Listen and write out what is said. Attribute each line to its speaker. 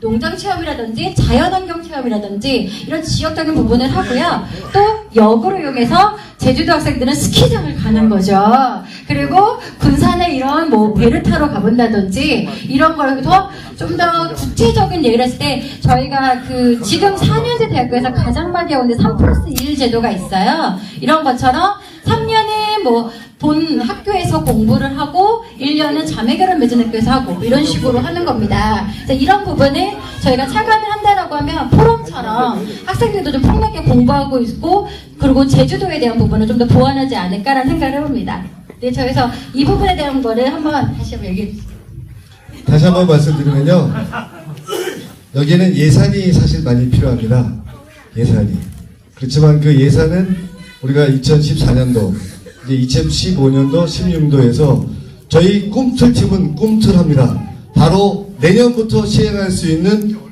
Speaker 1: 농장 체험이라든지 자연환경 체험이라든지 이런 지역적인 부분을 하고요. 또 역으로 이용해서 제주도 학생들은 스키장을 가는 거죠. 그리고 군산에 이런 뭐 배를 타러 가본다든지 이런 거에서 좀더 구체적인 얘기를 했을 때 저희가 그 지금 4년제 대학교에서 가장 많이 하고 있는 3 플러스 1 제도가 있어요. 이런 것처럼 3년에 뭐 본 학교에서 공부를 하고 1년은 자매결혼 맺은 학교에서 하고 이런 식으로 하는 겁니다. 이런 부분을 저희가 차관을 한다라고 하면 포럼처럼 학생들도 좀 폭넓게 공부하고 있고 그리고 제주도에 대한 부분을 좀 더 보완하지 않을까라는 생각을 해봅니다. 네, 저에서 이 부분에 대한 거를 한번 다시 한번 얘기해 주세요.
Speaker 2: 다시 한번 말씀드리면요. 여기는 예산이 사실 많이 필요합니다. 예산이. 그렇지만 그 예산은 우리가 2014년도, 이제 2015년도, 16도에서 저희 꿈틀팀은 꿈틀합니다. 바로 내년부터 시행할 수 있는